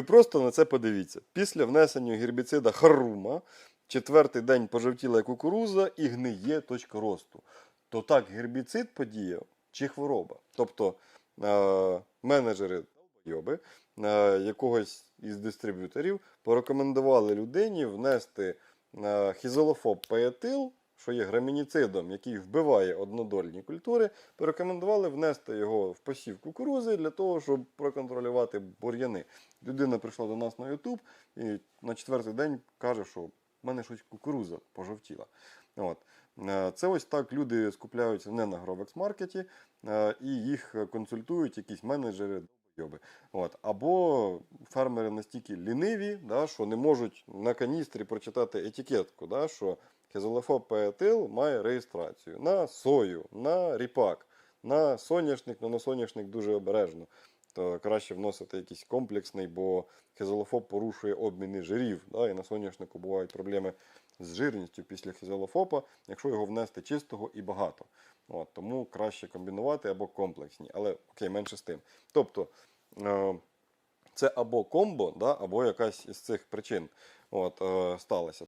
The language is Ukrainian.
Ви просто на це подивіться. Після внесення гербіцида Харума, четвертий день пожовтіла кукуруза і гниє точка росту. То так гербіцид подіяв чи хвороба? Тобто е, менеджери долбойоби, е, якогось із дистриб'юторів порекомендували людині внести е, хізолофоб паятил, що є грамініцидом, який вбиває однодольні культури, порекомендували внести його в посів кукурузи для того, щоб проконтролювати бур'яни. Людина прийшла до нас на YouTube і на четвертий день каже, що в мене щось кукуруза пожовтіла. От. Е, Це ось так люди скупляються не на Grovex-маркеті е, і їх консультують якісь менеджери. От. Або фермери настільки ліниві, да, що не можуть на каністрі прочитати етикетку, да, що хезолофопеетил має реєстрацію на сою, на ріпак, на соняшник, ну на соняшник дуже обережно. То краще вносити якийсь комплексний, бо хезолофоб порушує обміни жирів. Да, і на соняшнику бувають проблеми з жирністю після хізолофопа, якщо його внести чистого і багато. От, тому краще комбінувати або комплексні, але окей, менше з тим. Тобто е, це або комбо, да, або якась із цих причин от, е, сталася.